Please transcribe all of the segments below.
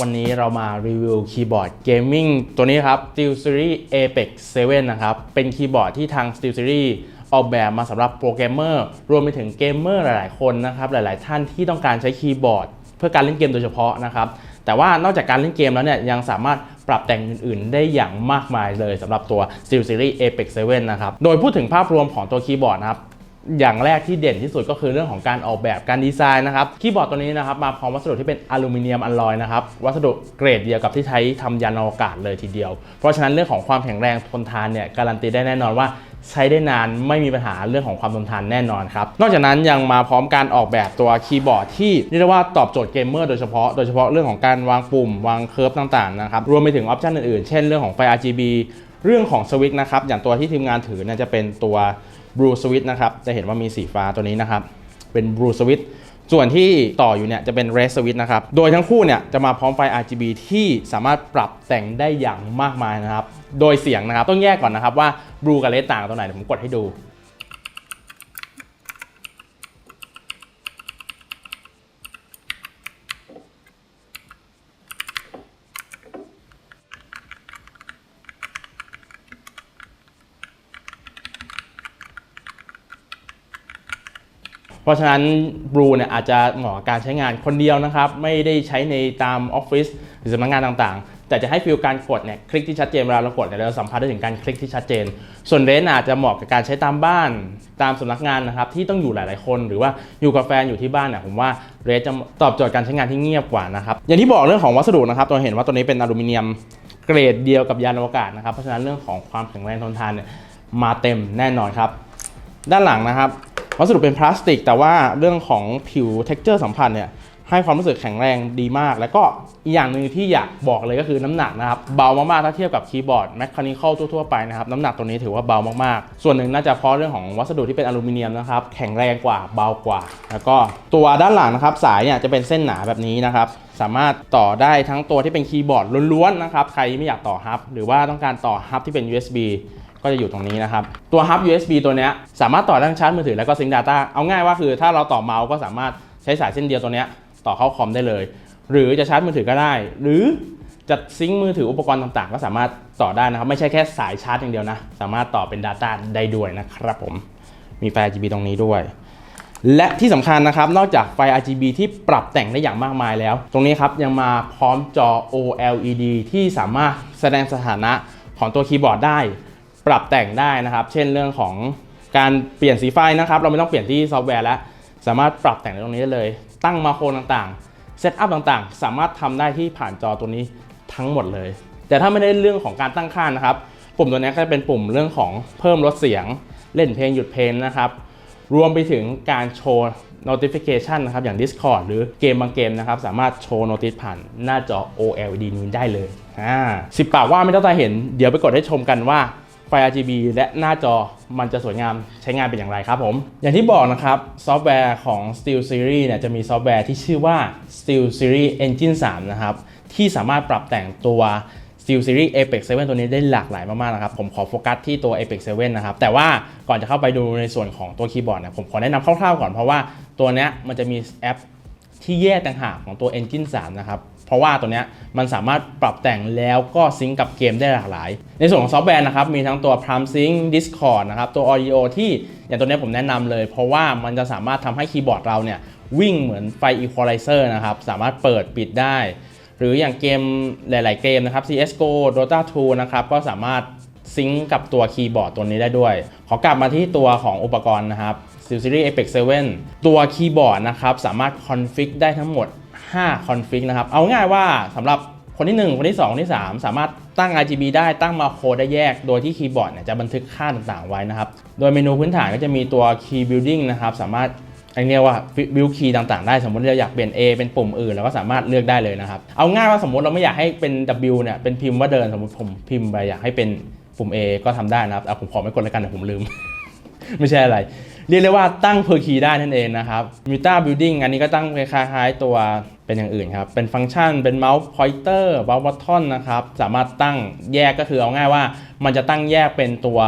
วันนี้เรามารีวิวคีย์บอร์ดเกมมิ่งตัวนี้ครับ SteelSeries Apex 7 นะครับ เป็นคีย์บอร์ดที่ทาง SteelSeries ออกแบบมาสำหรับโปรแกรมเมอร์รวมไปถึงเกมเมอร์หลายๆ คนนะครับ หลาย ๆ ท่านที่ต้องการใช้คีย์บอร์ด เพื่อการเล่นเกมโดยเฉพาะนะครับ แต่ว่านอกจากการเล่นเกมแล้วเนี่ยยังสามารถปรับแต่งอื่น ๆ ได้อย่างมากมายเลยสำหรับตัว SteelSeries Apex 7 นะครับ โดยพูดถึงภาพรวมของตัวคีย์บอร์ดนะครับ อย่างแรกที่เด่นที่สุดก็คือเรื่องของการออกแบบการดีไซน์นะครับคีย์บอร์ดตัวนี้นะครับมาพร้อมวัสดุที่เป็นอลูมิเนียมอลลอยนะครับวัสดุเกรดเดียวกับที่ใช้ทำยานอวกาศเลยทีเดียว เพราะฉะนั้นเรื่องของความแข็งแรงทนทานเนี่ยการันตีได้แน่นอนว่าใช้ได้นานไม่มีปัญหาเรื่องของความทนทานแน่นอนครับ นอกจากนั้นยังมาพร้อมการออกแบบตัวคีย์บอร์ดที่เรียกว่าตอบโจทย์เกมเมอร์โดยเฉพาะโดยเฉพาะเรื่องของการวางปุ่มวางเคิร์ฟต่างๆนะครับรวมไปถึงออปชันอื่นๆ เช่นเรื่องของไฟ RGB เรื่องของสวิตช์นะครับอย่างตัวที่ทีมงานถือเนี่ยจะเป็นตัว บลูสวิตนะครับ จะเห็นว่ามีสีฟ้าตัวนี้นะครับ เป็นบลูสวิตส่วนที่ต่ออยู่เนี่ยจะเป็น Red Switch นะครับ โดยทั้งคู่เนี่ยจะมาพร้อมไฟ RGB ที่สามารถปรับแต่งได้อย่างมากมายนะครับ โดยเสียงนะครับ ต้องแยกก่อนนะครับว่า Blue กับ Red ต่างกันตรงไหนเดี๋ยวผมกดให้ดู ราะฉะนั้นบลูเนี่ยอาจจะเหมาะกับการใช้งานคนเดียวนะครับ ไม่ได้ใช้ในตามออฟฟิศหรือสำนักงานต่างๆ แต่จะให้ฟีลการกดเนี่ยคลิกที่ชัดเจนเวลาเรากดเนี่ยเราสัมผัสได้ถึงการคลิกที่ชัดเจน ส่วนเรนอาจจะเหมาะกับการใช้ตามบ้านตามสำนักงานนะครับที่ต้องอยู่หลายๆ คนหรือว่าอยู่กับแฟนอยู่ที่บ้านเนี่ยผมว่าเรนจะตอบโจทย์การใช้งานที่เงียบกว่านะครับอย่างที่บอกเรื่องของวัสดุนะครับตัวเห็นว่าตัวนี้เป็นอลูมิเนียมเกรดเดียวกับยานอวกาศนะครับเพราะฉะนั้นเรื่องของความแข็งแรงทนทานเนี่ยมาเต็มแน่นอนครับ ด้านหลังนะครับ วัสดุเป็นพลาสติก แต่ว่าเรื่องของผิว t e x t อร์สัมผัสเนี่ยให้ความรู้สึกแข็งแรงดีมาก แล้วก็อีกอย่างหนึ่งที่อยากบอกเลยก็คือน้ำหนักนะครับ เบามากๆ ถ้าเทียบกับคีย์บอร์ดแมคคานิคอลทั่วๆไปนะครับ น้ำหนักตัวนี้ถือว่าเบามากๆ ส่วนหนึ่งน่าจะเพราะเรื่องของวัสดุที่เป็นอลูมิเนียมนะครับ แข็งแรงกว่าเบากว่า แล้วก็ตัวด้านหลังนะครับ สายเนี่ยจะเป็นเส้นหนาแบบนี้นะครับ สามารถต่อได้ทั้งตัวที่เป็นคีย์บอร์ดล้วนๆนะครับใครไม่อยากต่อฮับหรือว่าต้องการต่อฮับที่เป็น USB ก็จะอยู่ตรงนี้นะครับ ตัวฮับ USB ตัวนี้สามารถต่อทั้งชาร์จมือถือแล้วก็ซิงค์ Data เอาง่ายว่าคือถ้าเราต่อเมาส์ก็สามารถใช้สายเส้นเดียวตัวนี้ต่อเข้าคอมได้เลย หรือจะชาร์จมือถือก็ได้ หรือจะซิงค์มือถืออุปกรณ์ต่างๆ ก็สามารถต่อได้นะครับ ไม่ใช่แค่สายชาร์จอย่างเดียวนะ สามารถต่อเป็น Data ได้ด้วยนะครับผมมีไฟ RGB ตรงนี้ด้วย และที่สำคัญนะครับ นอกจากไฟ RGB ที่ปรับแต่งได้อย่างมากมายแล้ว ตรงนี้ครับยังมาพร้อมจอ OLED ที่สามารถแสดงสถานะของตัวคีย์บอร์ดได้ ปรับแต่งได้นะครับ เช่นเรื่องของการเปลี่ยนสีไฟนะครับ เราไม่ต้องเปลี่ยนที่ซอฟต์แวร์แล้ว สามารถปรับแต่งได้ตรงนี้ได้เลย ตั้งมาโครต่างๆเซตอัพต่างๆ สามารถทำได้ที่ผ่านจอตัวนี้ทั้งหมดเลย แต่ถ้าไม่ได้เรื่องของการตั้งค่านะครับ ปุ่มตัวนี้ก็จะเป็นปุ่มเรื่องของเพิ่มลดเสียง เล่นเพลงหยุดเพลงนะครับรวมไปถึงการโชว์ notification นะครับ อย่าง Discord หรือเกมบางเกมนะครับ สามารถโชว์ notice ผ่านหน้าจอ OLED นี้ได้เลยอ่าสิบปากว่าไม่ต้องตาเห็น เดี๋ยวไปกดให้ชมกันว่า ไฟ RGB และหน้าจอมันจะสวยงามใช้งานเป็นอย่างไรครับผม อย่างที่บอกนะครับซอฟต์แวร์ของ Steel Series เนี่ยจะมีซอฟต์แวร์ที่ชื่อว่า Steel Series Engine 3 นะครับ ที่สามารถปรับแต่งตัว Steel Series Apex 7 ตัวนี้ได้หลากหลายมากๆนะครับ ผมขอโฟกัสที่ตัว Apex 7 นะครับ แต่ว่าก่อนจะเข้าไปดูในส่วนของตัวคีย์บอร์ดเนี่ยผมขอแนะนำคร่าวๆก่อนเพราะว่าตัวนี้มันจะมีแอปที่แยกต่างหากของตัว Engine 3 นะครับ เพราะว่าตัวเนี้ยมันสามารถปรับแต่งแล้วก็ซิงก์กับเกมได้หลากหลาย ในส่วนของซอฟต์แวร์นะครับมีทั้งตัว Plum Sync Discord นะครับตัว Audio ที่อย่างตัวนี้ผมแนะนำเลย เพราะว่ามันจะสามารถทำให้คีย์บอร์ดเราเนี่ยวิ่งเหมือนไฟ Equalizer นะครับสามารถเปิดปิดได้ หรืออย่างเกมหลาย ๆ เกมนะครับ CSGO Dota 2 นะครับก็สามารถซิงก์กับตัวคีย์บอร์ดตัวนี้ได้ด้วย ขอกลับมาที่ตัวของอุปกรณ์นะครับ Steel Series Apex 7 ตัวคีย์บอร์ดนะครับสามารถคอนฟิกได้ทั้งหมด 5คอนฟิกนะครับ เอาง่ายว่าสำหรับคนที่ 1 คนที่ 2 คนที่ 3 สามารถตั้ง RGB ได้ตั้งมาโคได้แยก โดยที่คีย์บอร์ดเนี่ยจะบันทึกค่าต่างๆไว้นะครับ โดยเมนูพื้นฐานก็จะมีตัว Key Building นะครับ สามารถอันเรียกว่า build key ต่างๆได้ สมมติเราอยากเปลี่ยน A เป็นปุ่มอื่นเราก็สามารถเลือกได้เลยนะครับ เอาง่ายว่าสมมติเราไม่อยากให้เป็น W เนี่ยเป็นพิมพ์ว่าเดินสมมติผมพิมพ์ไปอยากให้เป็นปุ่ม A ก็ทำได้นะครับเอาผมขอไม่กดแล้วกันเดี๋ยวผมลืม ไม่ใช่อะไร เรียกได้ว่าตั้ง per key ได้นั่นเองนะครับ Muta Building อันนี้ก็ตั้งคล้ายๆตัวเป็นอย่างอื่นครับ เป็นฟังก์ชัน เป็นเมาส์ pointer เมาส์ button นะครับ สามารถตั้งแยกก็คือเอาง่ายว่า มันจะตั้งแยกเป็นตัว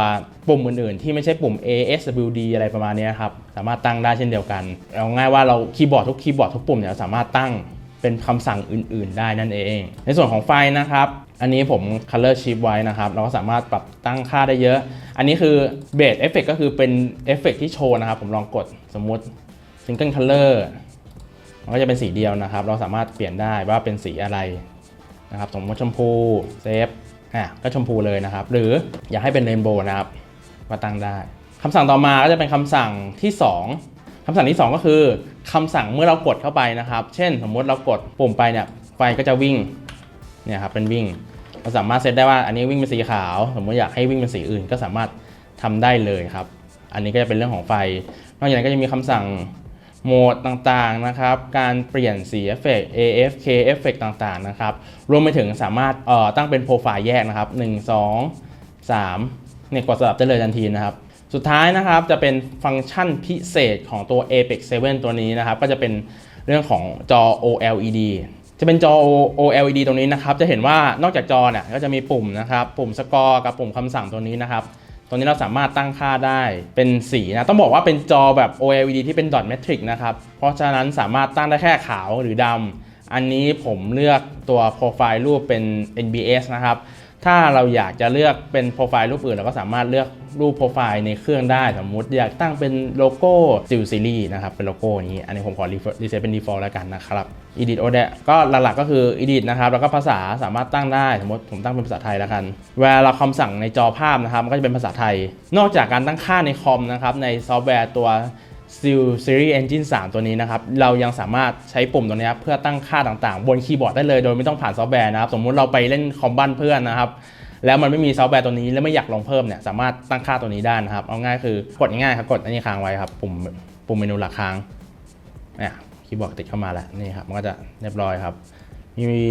ปุ่มอื่นๆ ที่ไม่ใช่ปุ่ม A S W D อะไรประมาณนี้ครับ สามารถตั้งได้เช่นเดียวกัน เอาง่ายว่าเราคีย์บอร์ดทุกคีย์บอร์ดทุกปุ่มเนี่ยสามารถตั้งเป็นคำสั่งอื่น ๆ ได้นั่นเอง ในส่วนของไฟนะครับ อันนี้ผม color shift ไว้นะครับ เราก็สามารถปรับตั้งค่าได้เยอะ อันนี้คือ base effect ก็คือเป็นเอฟเฟกที่โชว์นะครับ ผมลองกดสมมุติ single color มันก็จะเป็นสีเดียวนะครับ เราสามารถเปลี่ยนได้ว่าเป็นสีอะไรนะครับ สมมติชมพูเซฟอะก็ชมพูเลยนะครับ หรืออยากให้เป็นเรนโบว์นะครับมาตั้งได้คำสั่งต่อมาก็จะเป็นคำสั่งที่ 2คำสั่งที่ 2 ก็คือคำสั่งเมื่อเรากดเข้าไปนะครับ เช่น สมมุติเรากดปุ่มไปเนี่ยไฟก็จะวิ่งเนี่ยครับเป็นวิ่ง เราสามารถเซตได้ว่าอันนี้วิ่งเป็นสีขาว สมมติอยากให้วิ่งเป็นสีอื่นก็สามารถทำได้เลยครับ อันนี้ก็จะเป็นเรื่องของไฟ นอกจากนั้นก็จะมีคำสั่งโหมดต่างๆนะครับ การเปลี่ยนสีเอฟเฟกต์ AFK เอฟเฟกต์ต่างๆนะครับ รวมไปถึงสามารถเอ่อตั้งเป็นโปรไฟล์แยกนะครับ 1 2 3เนี่ยกดสลับได้เลยทันทีนะครับ สุดท้ายนะครับจะเป็นฟังก์ชันพิเศษของตัว Apex 7 ตัวนี้นะครับ ก็จะเป็นเรื่องของจอ OLED จะเป็นจอ OLED ตรงนี้นะครับ จะเห็นว่านอกจากจอเนี่ยก็จะมีปุ่มนะครับ ปุ่มสกอร์กับปุ่มคำสั่งตัวนี้นะครับ ตัวนี้เราสามารถตั้งค่าได้เป็นสีนะ ต้องบอกว่าเป็นจอแบบ OLED ที่เป็น dot matrix นะครับ เพราะฉะนั้นสามารถตั้งได้แค่ขาวหรือดำอันนี้ผมเลือกตัวโปรไฟล์รูปเป็น NBS นะครับ ถ้าเราอยากจะเลือกเป็นโปรไฟล์รูปอื่นเราก็สามารถเลือกรูปโปรไฟล์ในเครื่องได้สมมุติอยากตั้งเป็นโลโก้ Steel Series นะครับเป็นโลโก้อนี้ อันนี้ผมขอรีเซ็ตเป็น default แล้วกันนะครับ Edit o d e ก็หลักๆก็คือ Edit นะครับ แล้วก็ภาษาสามารถตั้งได้ สมมติผมตั้งเป็นภาษาไทยแล้วกัน เวลาเราคำสั่งในจอภาพนะครับ มันก็จะเป็นภาษาไทย นอกจากการตั้งค่าในคอมนะครับในซอฟต์แวร์ตัว Steel Series Engine 3 ตัวนี้นะครับเรายังสามารถใช้ปุ่มตัวนี้เพื่อตั้งค่าต่างๆ บนคีย์บอร์ดได้เลยโดยไม่ต้องผ่านซอฟต์แวร์นะครับสมมุติเราไปเล่นคอมบ้านเพื่อนนะครับแล้วมันไม่มีซอฟต์แวร์ตัวนี้แล้วไม่อยากลงเพิ่มเนี่ยสามารถตั้งค่าตัวนี้ได้นะครับเอาง่ายคือกดง่ายครับกดอันนี้ค้างไว้ครับปุ่มปุ่มเมนูหลักค้างเนี่ยคีย์บอร์ดติดเข้ามาแล้วนี่ครับมันก็จะเรียบร้อยครับมี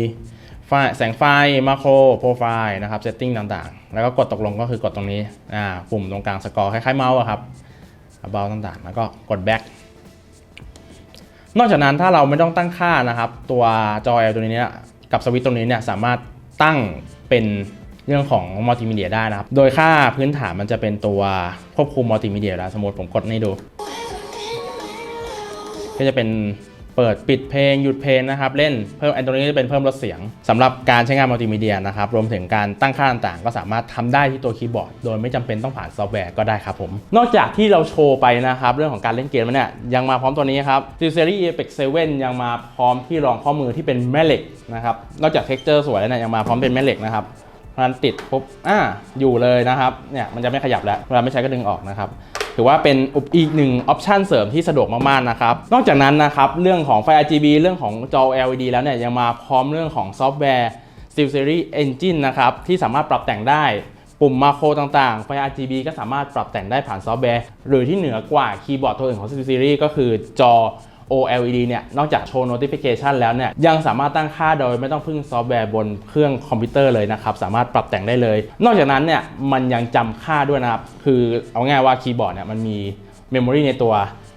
ไฟแสงไฟมาโครโปรไฟล์นะครับเซตติ้งต่างๆ แล้วก็กดตกลงก็คือกดตรงนี้อ่าปุ่มตรงกลางสกอร์คล้ายๆเมาส์ครับ เบาต่างๆ แล้วก็กด back นอกจากนั้นถ้าเราไม่ต้องตั้งค่านะครับ ตัวจอยตัวนี้เนี่ยกับสวิตตรงนี้เนี่ยสามารถตั้งเป็นเรื่องของมัลติมีเดียได้นะครับ โดยค่าพื้นฐานมันจะเป็นตัวควบคุมมัลติมีเดียแล้วสมมติผมกดนี่ดู ก็จะเป็น เปิดปิดเพลงหยุดเพลงนะครับเล่นเพิ่มอันตรงนี้จะเป็นเพิ่มลดเสียงสำหรับการใช้งานมัลติมีเดียนะครับรวมถึงการตั้งค่าต่างๆ ก็สามารถทำได้ที่ตัวคีย์บอร์ด โดยไม่จำเป็นต้องผ่านซอฟต์แวร์ก็ได้ครับผมนอกจากที่เราโชว์ไปนะครับเรื่องของการเล่นเกมเนี่ยยังมาพร้อมตัวนี้ครับ Steel Series Apex 7ยังมาพร้อมที่รองข้อมือที่เป็นแม่เหล็กนะครับนอกจากเท็กเจอร์สวยแล้วเนี่ยยังมาพร้อมเป็นแม่เหล็กนะครับเพราะนั้นติดปุ๊บอ่าอยู่เลยนะครับเนี่ยมันจะไม่ขยับแล้วเวลาไม่ใช้ก็ดึงออกนะครับ ถือว่าเป็นอีกหนึ่งออปชันเสริมที่สะดวกมากๆนะครับ นอกจากนั้นนะครับ เรื่องของไฟ RGB เรื่องของจอ LED แล้วเนี่ยยังมาพร้อมเรื่องของซอฟต์แวร์ SteelSeries Engine นะครับ ที่สามารถปรับแต่งได้ปุ่มมาโครต่างๆ ไฟ RGB ก็สามารถปรับแต่งได้ผ่านซอฟต์แวร์ หรือที่เหนือกว่าคีย์บอร์ดตัวอื่นของ SteelSeries ก็คือจอ OLED เนี่ยนอกจากโชว์ notification แล้วเนี่ยยังสามารถตั้งค่าโดยไม่ต้องพึ่งซอฟต์แวร์บนเครื่องคอมพิวเตอร์เลยนะครับ สามารถปรับแต่งได้เลย นอกจากนั้นเนี่ยมันยังจำค่าด้วยนะครับ คือเอาง่ายว่าคีย์บอร์ดเนี่ยมันมีเมมโมรีในตัว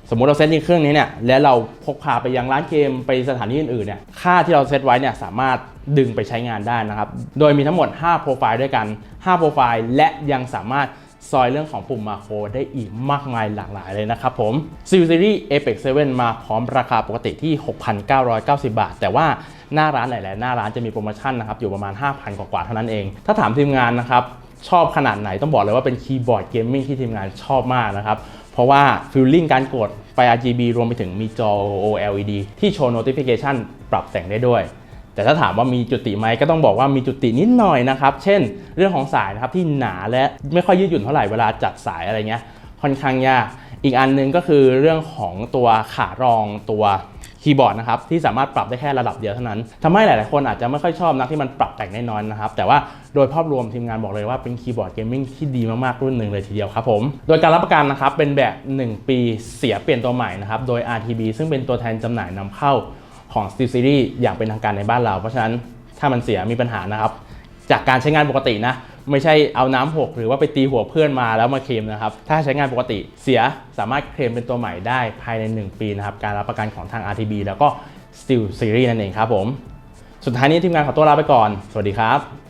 สมมุติเราเซตในเครื่องนี้เนี่ยแล้วเราพกพาไปยังร้านเกมไปสถานที่อื่นๆเนี่ยค่าที่เราเซตไว้เนี่ยสามารถดึงไปใช้งานได้นะครับ โดยมีทั้งหมด 5 โปรไฟล์ด้วยกัน 5 โปรไฟล์และยังสามารถ ซอยเรื่องของปุ่มมาโครได้อีกมากมายหลากหลายเลยนะครับผม Steel Series Apex 7 มาพร้อมราคาปกติที่ 6,990 บาท แต่ว่าหน้าร้านหลายๆหน้าร้านจะมีโปรโมชั่นนะครับอยู่ประมาณ 5,000 กว่าๆเท่านั้นเอง ถ้าถามทีมงานนะครับชอบขนาดไหนต้องบอกเลยว่าเป็นคีย์บอร์ดเกมมิ่งที่ทีมงานชอบมากนะครับ เพราะว่าฟิลลิ่งการกดไฟ RGB รวมไปถึงมีจอ OLED ที่โชว์ notification ปรับแต่งได้ด้วย แต่ถ้าถามว่ามีจุดติไหมก็ต้องบอกว่ามีจุดตินิดหน่อยนะครับ เช่น เรื่องของสายนะครับที่หนาและไม่ค่อยยืดหยุ่นเท่าไหร่เวลาจัดสายอะไรเงี้ยค่อนข้างยาก อีกอันหนึงก็คือเรื่องของตัวขารองตัวคีย์บอร์ดนะครับที่สามารถปรับได้แค่ระดับเดียวเท่านั้นทำให้หลาย ๆ คนอาจจะไม่ค่อยชอบนักที่มันปรับแต่งได้น้อยนะครับ แต่ว่าโดยภาพรวมทีมงานบอกเลยว่าเป็นคีย์บอร์ดเกมมิ่งที่ดีมาก ๆ รุ่นหนึ่งเลยทีเดียวครับผม โดยการรับประกันนะครับเป็นแบบ 1 ปีเสียเปลี่ยนตัวใหม่นะครับ โดย RTB ซึ่งเป็นตัวแทนจำหน่ายนำเข้า ของ Steel Series อย่างเป็นทางการในบ้านเรา เพราะฉะนั้นถ้ามันเสียมีปัญหานะครับ จากการใช้งานปกตินะ ไม่ใช่เอาน้ำหกหรือว่าไปตีหัวเพื่อนมาแล้วมาเคลมนะครับ ถ้าใช้งานปกติเสียสามารถเคลมเป็นตัวใหม่ได้ภายใน 1 ปีนะครับ การรับประกันของทาง RTB แล้วก็ Steel Series นั่นเองครับผม สุดท้ายนี้ทีมงานขอตัวลาไปก่อน สวัสดีครับ